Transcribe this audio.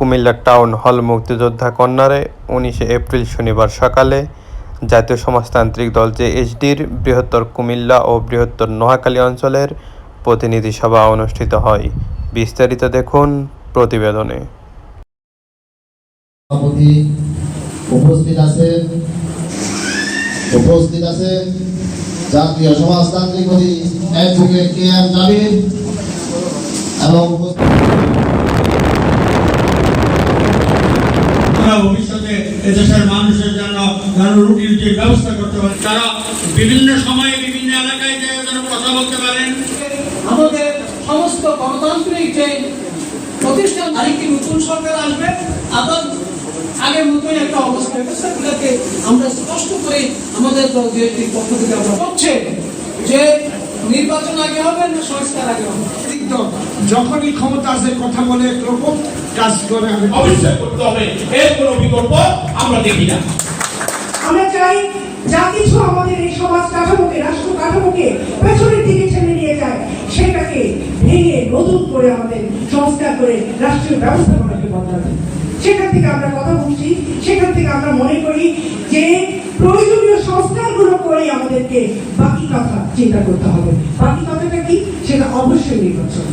Comilla town hall মুক্তিযোদ্ধা কর্নারে উনিশে এপ্রিল শনিবার সকালে জাতীয় সমাজতান্ত্রিক দল জেএসডির বৃহত্তর কুমিল্লা ও বৃহত্তর নোয়াখালী অঞ্চলের প্রতিনিধি সভা অনুষ্ঠিত হয়। বিস্তারিত দেখুন প্রতিবেদনে। উপস্থিত জাতীয় সমাজতান্ত্রিক উপস্থিত আমরা ভবিষ্যতে এদেশের মানুষের জন্য যেন রুটি রুটির ব্যবস্থা করতে পারে। তারা বিভিন্ন সময়ে বিভিন্ন এলাকায় যেয়ে যেন কথা বলতে পারেন। আমাদের সমস্ত গণতান্ত্রিক যে প্রতিষ্ঠান, আরেকটি নতুন সরকার আসবে, আবার আগের মতোই একটা অবস্থা সেগুলোকে আমরা স্পষ্ট করে আমাদের পক্ষ থেকে আমরা হচ্ছে যে নির্বাচন আগে হবে না সংস্কার আগে হবে? একদম। যখনই ক্ষমতা আছে কথা বলে একরকম কাজ করে আমি অবশ্যই করতে হবে। এর কোনো বিকল্প আমরা দেখি না। আমরা চাই যা কিছু আমাদের এই সমাজ কাঠামোকে রাষ্ট্র কাঠামোকে পেছনের দিকে ঠেলে নিয়ে যায় সেটাকে ভেঙে নতুন করে আমাদের সংস্কার করে রাষ্ট্রীয় ব্যবস্থাপনাকে বদলাতে। সেখান থেকে আমরা কথা বলছি সেখান থেকে আমরা মনে করি যে করে আমাদেরকে বাকি কথা চিন্তা করতে হবে। বাকি কথাটা কি? সেটা অবশ্যই নির্বাচন।